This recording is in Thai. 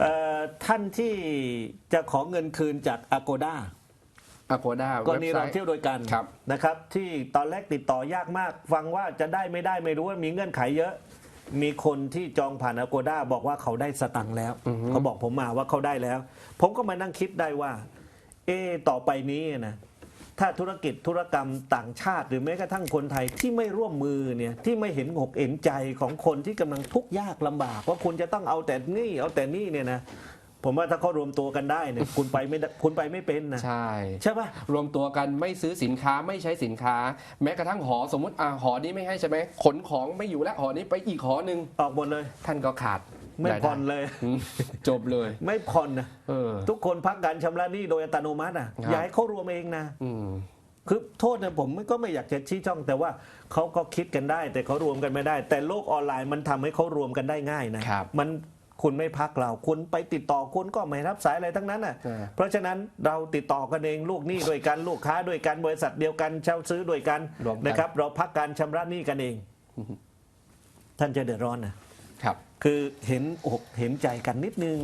เอ่อท่านที่จะขอเงินคืนจาก Agoda อโกด้ากรณีเราเที่ยวโดยกันครับนะครับ ที่ตอนแรกติดต่อยากมาก ฟังว่าจะได้ไม่ได้ไม่รู้ว่ามีเงื่อนไขเยอะ มีคนที่จองผ่าน Agoda บอกว่าเขาได้สตังค์แล้ว เขาบอกผมมาว่าเขาได้แล้ว ผมก็มานั่งคิดได้ว่า เอะต่อไปนี้นะ ถ้าธุรกิจธุรกรรมต่างชาติ หรือแม้กระทั่งคนไทยที่ไม่ร่วมมือเนี่ยที่ไม่เห็นอกเห็นใจของคนที่กำลังทุกข์ยากลำบากว่าคุณจะต้องเอาแต่นี่เอาแต่นี่เนี่ยนะผมว่าถ้าเขารวมตัวกันได้เนี่ยคุณไปไม่ได้คุณไปไม่เป็นนะใช่ใช่ปะรวมตัวกันไม่ซื้อสินค้าไม่ใช้สินค้า แม้กระทั่งหอสมมติอ่าหอนี้ไม่ให้ใช่ไหมขนของไม่อยู่แล้วหอนี้ไปอีกหอหนึ่งออกหมดเลย ท่านก็ขาด ไม่รายได้ผ่อนเลยอืมจบเลย ไม่ผ่อนนะเออทุกคนพักการชำระหนี้โดยอัตโนมัติอะครับอย่าให้เขารวมเองนะอืมคือโทษนะผมก็ไม่อยากจะชี้ช่อง แต่ว่าเขาก็คิดกันได้ แต่เขารวมกันไม่ได้ แต่โลกออนไลน์มันทำให้เขารวมกันได้ง่ายนะครับมันคุณไม่พักเราคุณไปติดต่อคุณก็ไม่รับสายอะไรทั้งนั้นอะใช่เพราะฉะนั้นเราติดต่อกันเองลูกหนี้ด้วยกันลูกค้าด้วยกันบริษัทเดียวกันเช่าซื้อด้วยกันรวมกันนะครับ เราพักการชำระหนี้กันเอง ท่านจะเดือดร้อนนะ ครับ คือเห็นอกเห็นใจกันนิดนึง